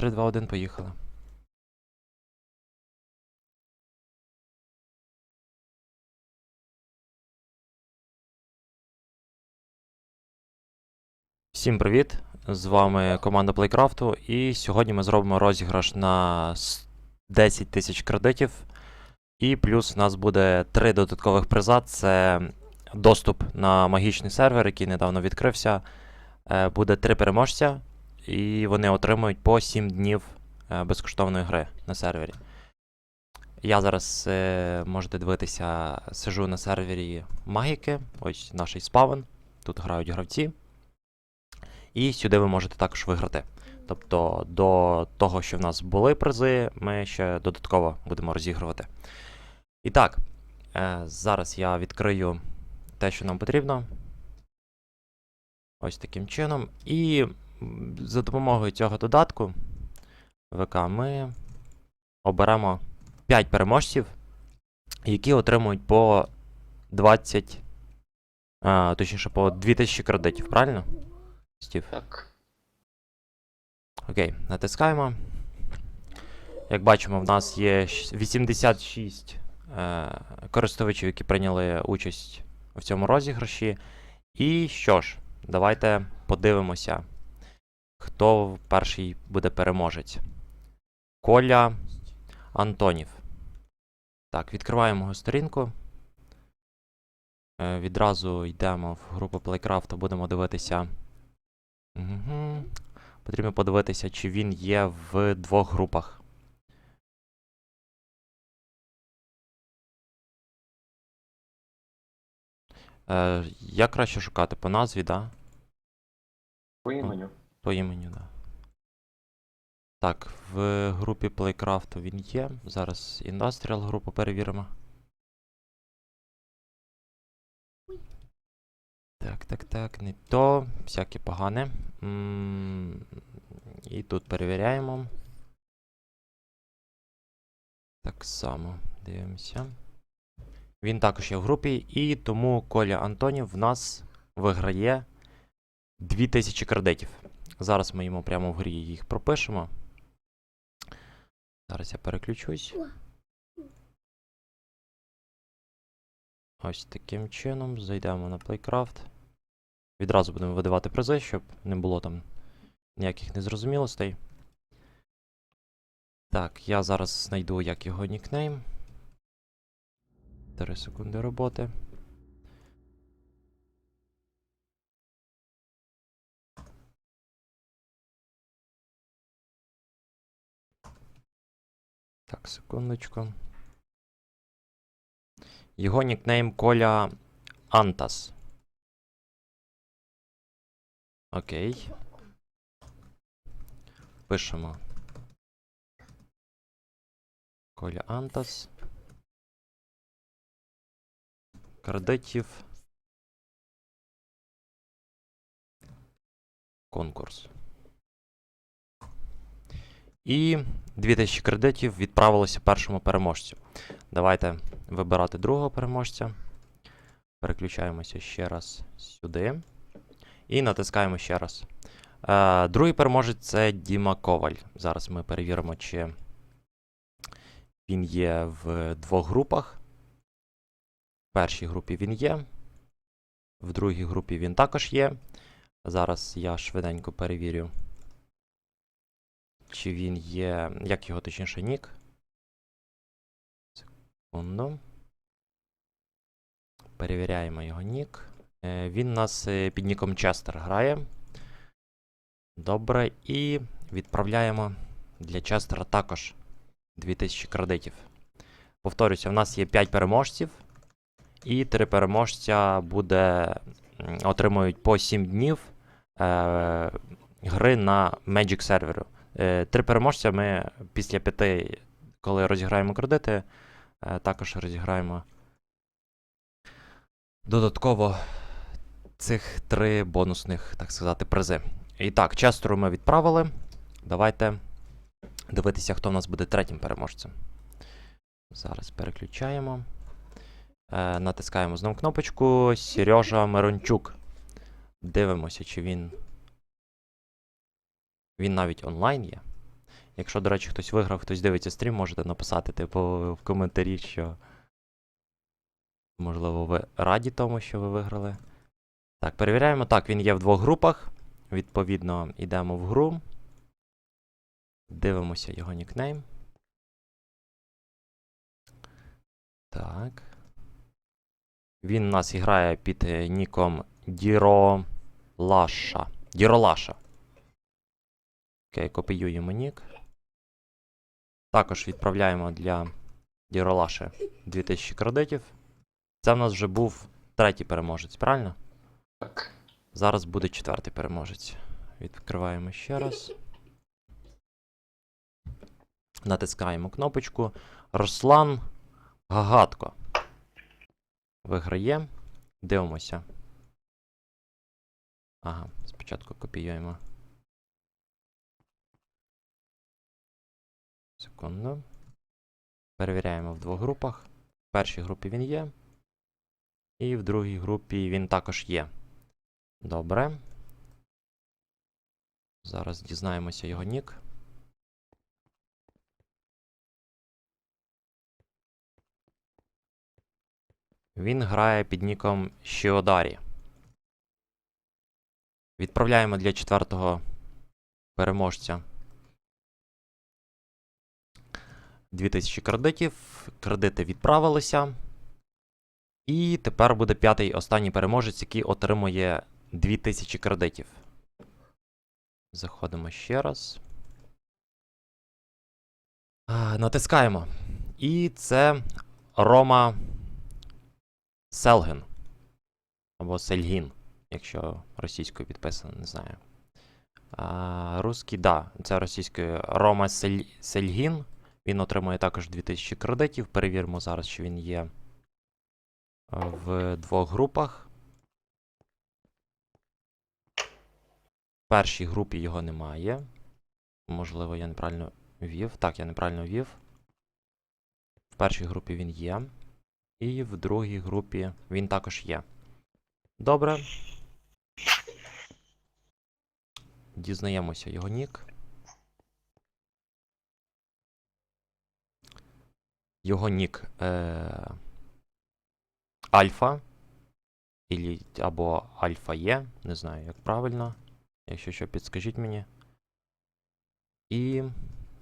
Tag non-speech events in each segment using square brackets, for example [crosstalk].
3, 2, 1, поїхали. Всім привіт! З вами команда Playcraft, і сьогодні ми зробимо розіграш на 10 тисяч кредитів. І плюс у нас буде три додаткових приза. Це доступ на магічний сервер, який недавно відкрився. Е, Буде три переможця, і вони отримують по 7 днів е, безкоштовної гри на сервері. Я зараз е, можете дивитися, сижу на сервері Магіки, ось наш спавн. Тут грають гравці. І сюди ви можете також виграти. Тобто до того, що в нас були призи, ми ще додатково будемо розігрувати. І так, е, зараз я відкрию те, що нам потрібно. Ось таким чином. І за допомогою цього додатку ВК ми оберемо 5 переможців, які отримують по 20, а, точніше, по 2000 кредитів, правильно? Стів. Так. Окей, натискаємо. Як бачимо, в нас є 86 е, користувачів, які прийняли участь в цьому розіграші. І що ж, давайте подивимося, хто перший буде переможець. Коля Антонів. Так, відкриваємо його сторінку. Е, відразу йдемо в групу Playcraft, будемо дивитися. Угу. Потрібно подивитися, чи він є в двох групах. Е, як краще шукати? По назві, да? По іменю. По імені, да. Так, в групі Playcraft він є. Зараз Industrial групу перевіримо. Так, так, так, не то. Всяке погане. І тут перевіряємо. Так само дивимося. Він також є в групі, і тому Коля Антонів в нас виграє 2000 кредитів. Зараз ми йому прямо в грі їх пропишемо. Зараз я переключусь. Ось таким чином. Зайдемо на Playcraft. Відразу будемо видавати призи, щоб не було там ніяких незрозумілостей. Так, я зараз знайду як його нікнейм. 3 секунди роботи. Так, секундочку. Його нікнейм Коля Антас. Окей. Пишемо. Коля Антас. Кредитів. Конкурс. І 2000 кредитів відправилося першому переможцю. Давайте вибирати другого переможця. Переключаємося ще раз сюди. І натискаємо ще раз. Е, другий переможець це Діма Коваль. Зараз ми перевіримо, чи він є в двох групах. В першій групі він є. В другій групі він також є. Зараз я швиденько перевірю, чи він є. Як його точніше нік. Секунду. Перевіряємо його нік. Е, Він у нас е, під ніком Честер грає. Добре. І відправляємо для Честера також 2000 кредитів. Повторюся, в нас є 5 переможців. І 3 переможця буде, отримують по 7 днів е, гри на Magic серверу. Е, Три переможця ми після 5, коли розіграємо кредити, е, також розіграємо додатково цих три бонусних, так сказати, призи. І так, Честеру ми відправили. Давайте дивитися, хто в нас буде третім переможцем. Зараз переключаємо. Е, натискаємо знову кнопочку. Сережа Мирончук. Дивимося, чи він. Він навіть онлайн є. Якщо, до речі, хтось виграв, хтось дивиться стрім, можете написати, типу, в коментарі, що. Можливо, ви раді тому, що ви виграли. Так, перевіряємо. Так, він є в двох групах. Відповідно, йдемо в гру. Дивимося його нікнейм. Так. Він у нас грає під ніком Діролаша. Діролаша. Окей, копіюємо нік. Також відправляємо для Діролаши 2000 кредитів. Це в нас вже був третій переможець, правильно? Так. Зараз буде четвертий переможець. Відкриваємо ще раз. Натискаємо кнопочку. Руслан Гагатко. Виграє. Дивимося. Ага, спочатку копіюємо. Секунду. Перевіряємо в двох групах. В першій групі він є. І в другій групі він також є. Добре. Зараз дізнаємося його нік. Він грає під ніком Shiodari. Відправляємо для четвертого переможця 2000 кредитів. Кредити відправилися. І тепер буде п'ятий останній переможець, який отримує 2000 кредитів. Заходимо ще раз. Натискаємо. І це Рома Селгін. Або Сельгін, якщо російською підписано, не знаю. А, русський, да, це російською Рома Сель... Сельгін. Він отримує також 2000 кредитів. Перевіримо зараз, що він є в двох групах. В першій групі його немає. Можливо, я неправильно ввів. Так, я неправильно ввів. В першій групі він є. І в другій групі він також є. Добре. Дізнаємося його нік. Його нік. Е- Альфа. Або Альфа Є. Не знаю, як правильно. Якщо що, підскажіть мені. І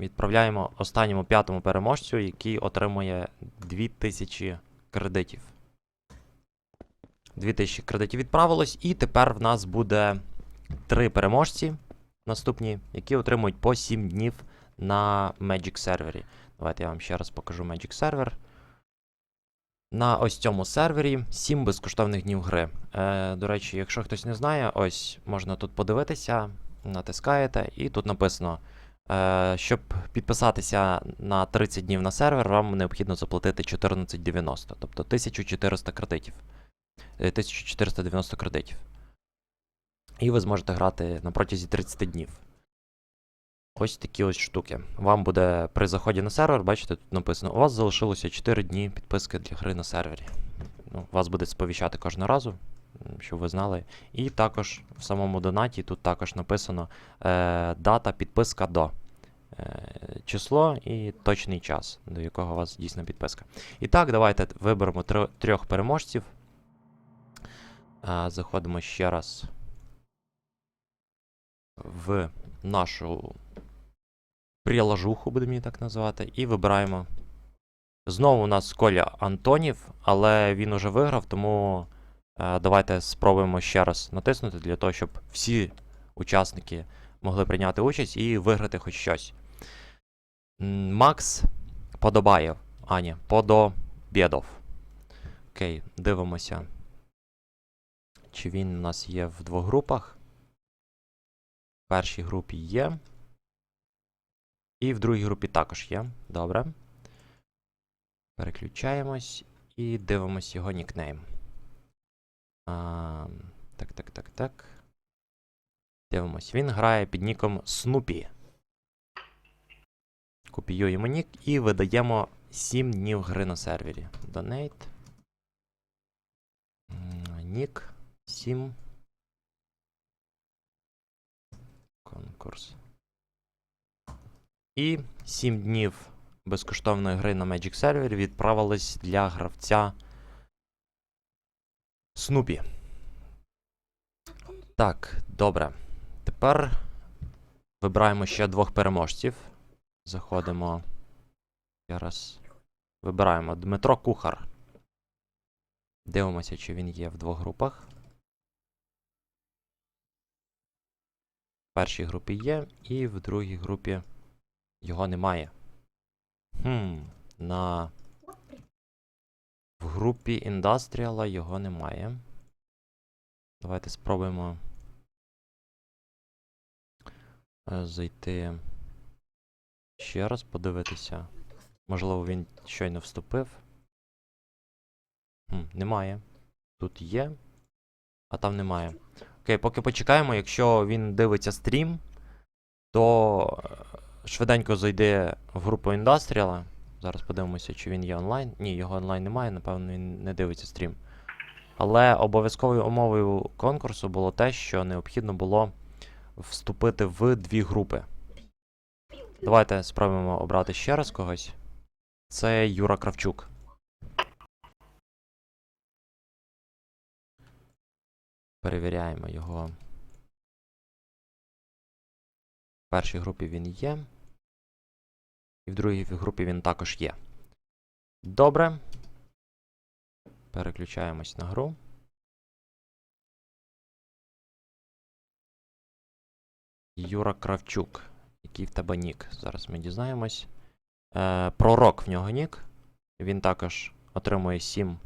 відправляємо останньому п'ятому переможцю, який отримує 2000 кредитів. 2000 кредитів відправилось, і тепер в нас буде три переможці наступні, які отримують по 7 днів на Magic сервері. Давайте я вам ще раз покажу Magic сервер. На ось цьому сервері 7 безкоштовних днів гри. Е, до речі, якщо хтось не знає, ось можна тут подивитися, натискаєте, і тут написано: е, щоб підписатися на 30 днів на сервер, вам необхідно заплатити 14,90, тобто 1400 кредитів. Е, 1490 кредитів. І ви зможете грати на протязі 30 днів. Ось такі ось штуки. Вам буде при заході на сервер, бачите, тут написано: у вас залишилося 4 дні підписки для гри на сервері. Ну, вас буде сповіщати кожного разу, щоб ви знали. І також в самому донаті тут також написано е, дата підписка до. Е, число і точний час, до якого у вас дійсна підписка. І так, давайте виберемо тр- трьох переможців. Е, заходимо ще раз в нашу приложуху, будемо її так називати, і вибираємо. Знову у нас Коля Антонів, але він уже виграв, тому е, давайте спробуємо ще раз натиснути для того, щоб всі учасники могли прийняти участь і виграти хоч щось. Макс Подобаєв. А, ні, Подобєдов. Окей, дивимося. Чи він у нас є в двох групах? В першій групі є. І в другій групі також є. Добре. Переключаємось і дивимось його нікнейм. А, так, так, так, так. Дивимось. Він грає під ніком Снупі. Копіюємо нік і видаємо 7 днів гри на сервері. Donate. Нік 7. Конкурс. І 7 днів безкоштовної гри на Magic Server відправились для гравця Снупі. Так, добре. Тепер вибираємо ще двох переможців. Заходимо. Ще раз. Вибираємо Дмитро Кухар. Дивимося, чи він є в двох групах. В першій групі є, і в другій групі його немає. Хм, на. В групі індастріала його немає. Давайте спробуємо е, зайти ще раз, подивитися. Можливо, він щойно вступив. Хм, немає. Тут є, а там немає. Окей, поки почекаємо, якщо він дивиться стрім, то е, швиденько зайде в групу індастріала. Зараз подивимося, чи він є онлайн. Ні, його онлайн немає, напевно, він не дивиться стрім. Але обов'язковою умовою конкурсу було те, що необхідно було вступити в дві групи. Давайте спробуємо обрати ще раз когось. Це Юра Кравчук. Перевіряємо його. В першій групі він є. І в другій групі він також є. Добре. Переключаємось на гру. Юра Кравчук. Який в тебе нік? Зараз ми дізнаємось. Е, пророк в нього нік. Він також отримує 7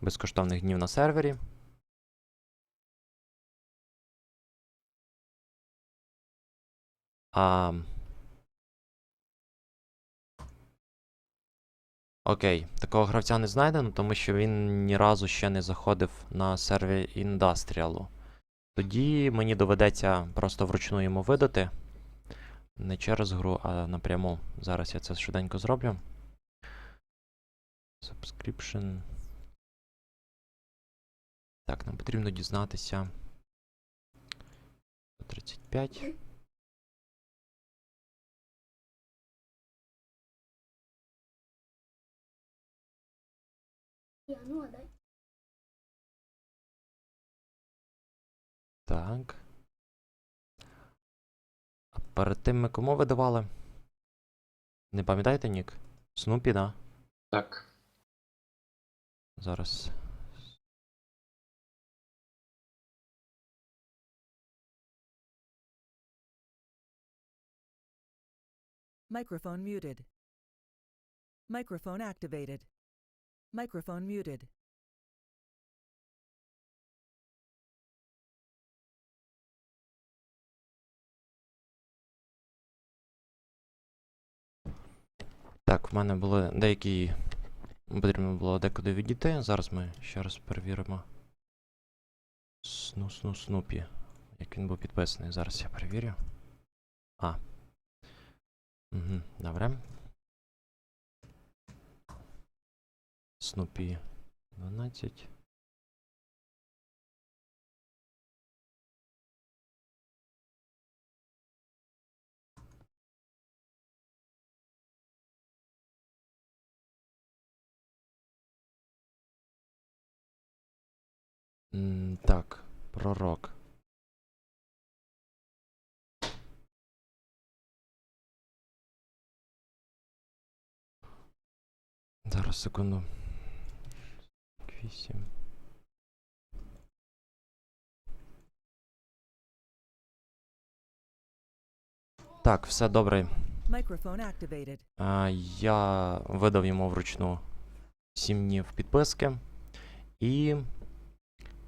безкоштовних днів на сервері. А... Окей, такого гравця не знайдено, тому що він ні разу ще не заходив на сервері індастріалу. Тоді мені доведеться просто вручну йому видати. Не через гру, а напряму. Зараз я це швиденько зроблю. Subscription. Так, нам потрібно дізнатися. 35. Ну. Так. А перед тим ми кому видавали? Не пам'ятаєте нік? Снупі, да? Так. Зараз. Microphone muted. Microphone activated. Microphone muted. Так, в мене були деякі. Потрібно було декуди відійти. Зараз ми ще раз перевіримо. Сну, сну, снупі. Як він був підписаний. Зараз я перевірю. А. Угу, добре. Снупі 12. М, Так, пророк. Зараз секунду. 8. Так, все добре. А, я видав йому вручну 7 днів підписки. І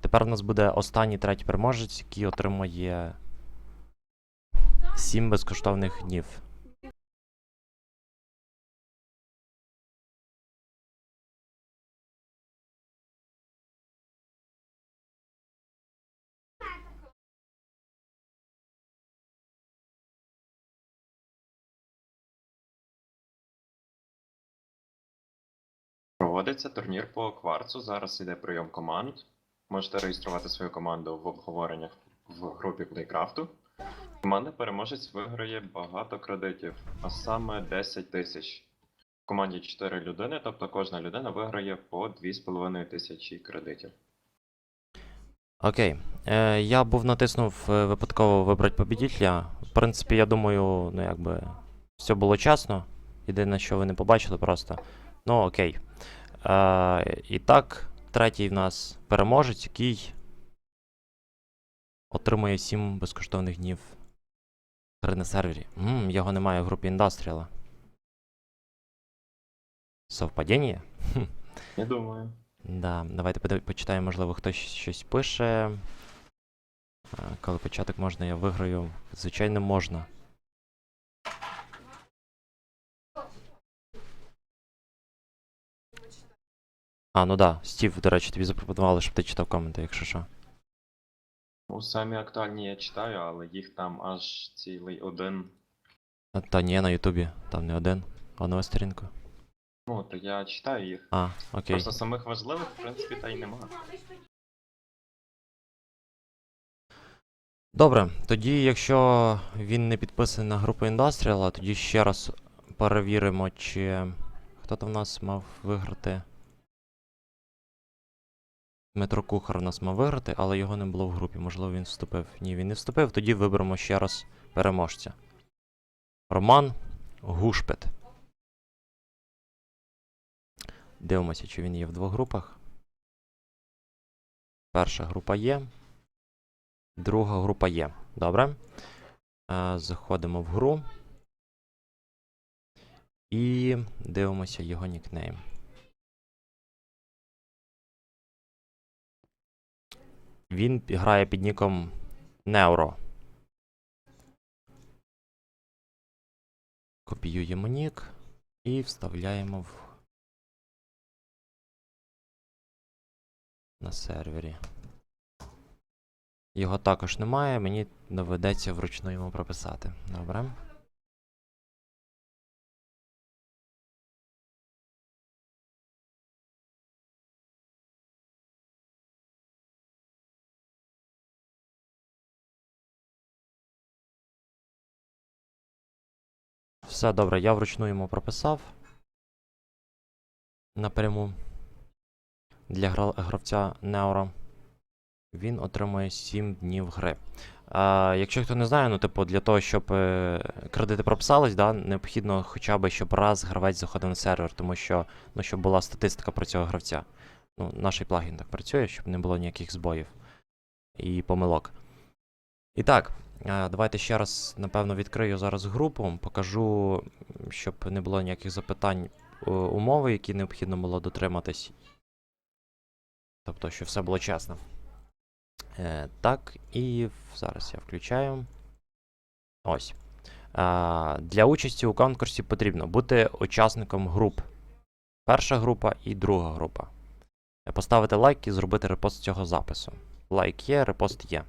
тепер у нас буде останній третій переможець, який отримує 7 безкоштовних днів. Проводиться турнір по кварцу. Зараз іде прийом команд. Можете реєструвати свою команду в обговореннях в групі Плейкрафту. Команда переможець виграє багато кредитів, а саме 10 тисяч. В команді 4 людини, тобто кожна людина виграє по 2,5 тисячі кредитів. Окей. Е, я був натиснув е, випадково вибрати побідітеля. В принципі, я думаю, ну якби все було чесно. Єдине, що ви не побачили просто. Ну, окей. Е, і так, третій в нас переможець, який отримує 7 безкоштовних днів гри на сервері. Мм, його немає в групі індастріала. Совпадіння? Я думаю. Да, давайте почитаємо, можливо, хтось щось пише. Коли початок можна, я виграю. Звичайно, можна. А, ну да, Стів, до речі, тобі запропонували, щоб ти читав коменти, якщо що. Ну, самі актуальні я читаю, але їх там аж цілий один. А, Та ні, на Ютубі, там не один. А нова сторінку. Ну, то я читаю їх. А, окей. Просто самих важливих, в принципі, та й нема. Добре, тоді, якщо він не підписаний на групу Industrial, тоді ще раз перевіримо, чи хто там в нас мав виграти. Дмитро Кухар нас мав виграти, але його не було в групі. Можливо, він вступив. Ні, він не вступив, тоді виберемо ще раз переможця. Роман Гушпет. Дивимося, чи він є в двох групах. Перша група є. Друга група є. Добре. Е, Заходимо в гру. І дивимося його нікнейм. Він грає під ніком Неуро. Копіюємо нік і вставляємо в... на сервері. Його також немає, мені доведеться вручну йому прописати. Добре. Все добре, я вручну йому прописав. Напряму для гра- гравця Неора він отримує 7 днів гри. А, якщо хто не знає, ну, типу, для того, щоб е, кредити прописались, да, необхідно хоча б, щоб раз гравець заходив на сервер, тому що, ну, щоб була статистика про цього гравця. Ну, наш плагін так працює, щоб не було ніяких збоїв і помилок. І так, давайте ще раз, напевно, відкрию зараз групу, покажу, щоб не було ніяких запитань е, умови, які необхідно було дотриматись. Тобто, щоб все було чесно. Е, так, і зараз я включаю. Ось. Для участі у конкурсі потрібно бути учасником груп. Перша група і друга група. Е, Поставити лайк і зробити репост цього запису. Лайк є, репост є.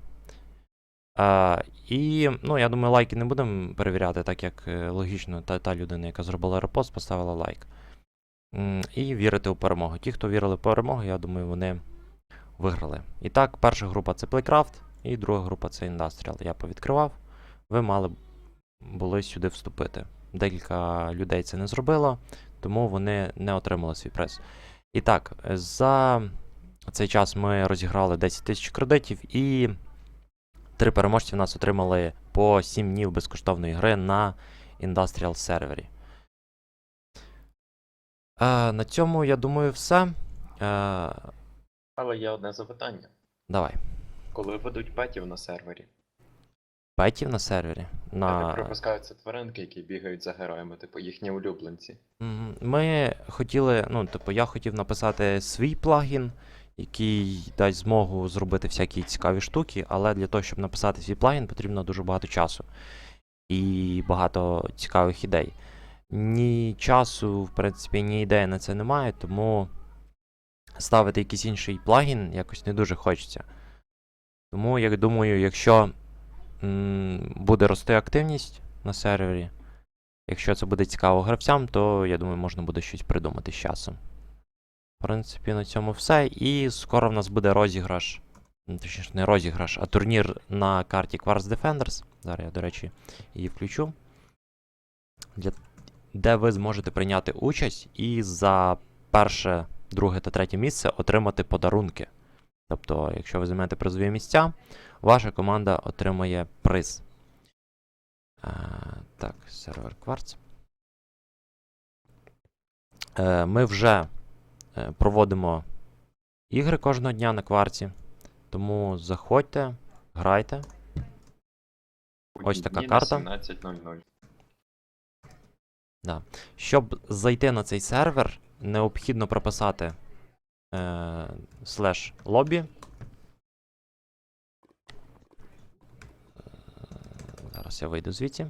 А, і, ну, я думаю, лайки не будемо перевіряти, так як е, логічно, та, та людина, яка зробила репост, поставила лайк. І вірити у перемогу. Ті, хто вірили в перемогу, я думаю, вони виграли. І так, перша група це Playcraft, і друга група це Industrial. Я повідкривав. Ви мали були сюди вступити. Декілька людей це не зробило, тому вони не отримали свій приз. І так, за цей час ми розіграли 10 тисяч кредитів, і три переможці в нас отримали по 7 днів безкоштовної гри на Industrial сервері. Е, на цьому, я думаю, все. Е, Але є одне запитання. давай. Коли ведуть петів на сервері? Петів на сервері. На... Пропускаються тваринки, які бігають за героями, типу їхні улюбленці. Мгм. Ми хотіли, ну, типу, я хотів написати свій плагін, який дасть змогу зробити всякі цікаві штуки, але для того, щоб написати свій плагін, потрібно дуже багато часу і багато цікавих ідей. Ні часу, в принципі, ні ідеї на це немає, тому ставити якийсь інший плагін якось не дуже хочеться. Тому, я думаю, якщо м, буде рости активність на сервері, Якщо це буде цікаво гравцям, то я думаю, можна буде щось придумати з часом. Принципі, на цьому все. І скоро в нас буде розіграш м, Точніше, не розіграш, а турнір на карті Quartz Defenders. Зараз я, до речі, її включу. Для... Де ви зможете прийняти участь і за перше, друге та третє місце отримати подарунки. Тобто, якщо ви займете призові місця, ваша команда отримає приз. Е, так, сервер Quartz. Е, ми вже проводимо ігри кожного дня на кварці. Тому заходьте, грайте. Ось така карта. 17.00. Щоб зайти на цей сервер, необхідно прописати е, слеш лобі. Е, Зараз я вийду звідси.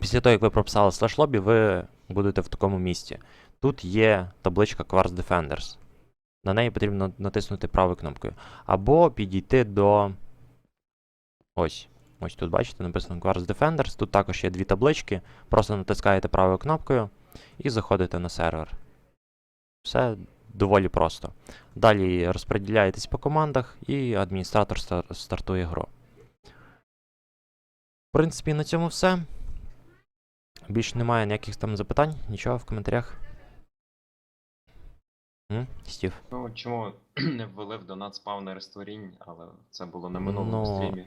Після того, як ви прописали слеш лобі, ви будете в такому місці. Тут є табличка Quartz Defenders. На неї потрібно натиснути правою кнопкою. Або підійти до. Ось. Ось тут бачите, написано Quartz Defenders. Тут також є дві таблички. Просто натискаєте правою кнопкою і заходите на сервер. Все доволі просто. Далі розподіляєтесь по командах, і адміністратор стар- стартує гру. В принципі, на цьому все. Більше немає ніяких там запитань, нічого в коментарях. М? Стів. Ну, чому [clears throat] не ввели в донат спавнер створінь, але це було на минулому Ну, стрімі.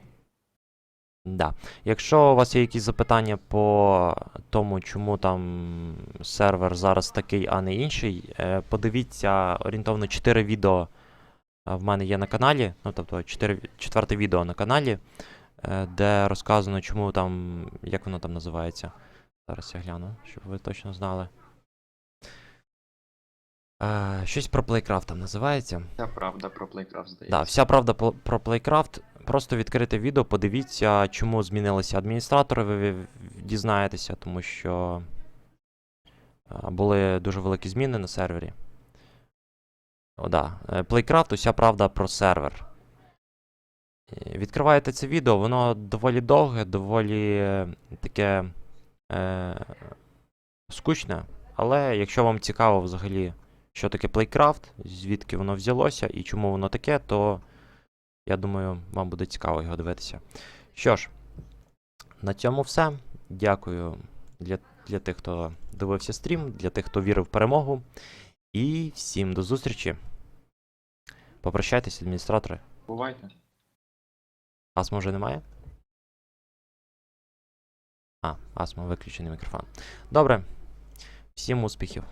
Да. Якщо у вас є якісь запитання по тому, чому там сервер зараз такий, а не інший, е, подивіться орієнтовно 4 відео е, в мене є на каналі. Ну, тобто 4, четверте відео на каналі, е, де розказано, чому там, як воно там називається. Зараз я гляну, щоб ви точно знали. Е, щось про Playcraft там називається. Це правда про Playcraft, здається. Так, вся правда про Playcraft. Просто відкрите відео, подивіться, чому змінилися адміністратори, ви дізнаєтеся, тому що е, були дуже великі зміни на сервері. О, да. е, Playcraft, уся правда про сервер. Е, Відкриваєте це відео, воно доволі довге, доволі таке е, скучне. Але якщо вам цікаво взагалі, що таке Playcraft, звідки воно взялося і чому воно таке, то я думаю, вам буде цікаво його дивитися. Що ж, на цьому все. Дякую для, для тих, хто дивився стрім, для тих, хто вірив в перемогу. І всім до зустрічі. Попрощайтесь, адміністратори. Бувайте. Асма вже немає? А, Асма, виключений мікрофон. Добре. Всім успіхів.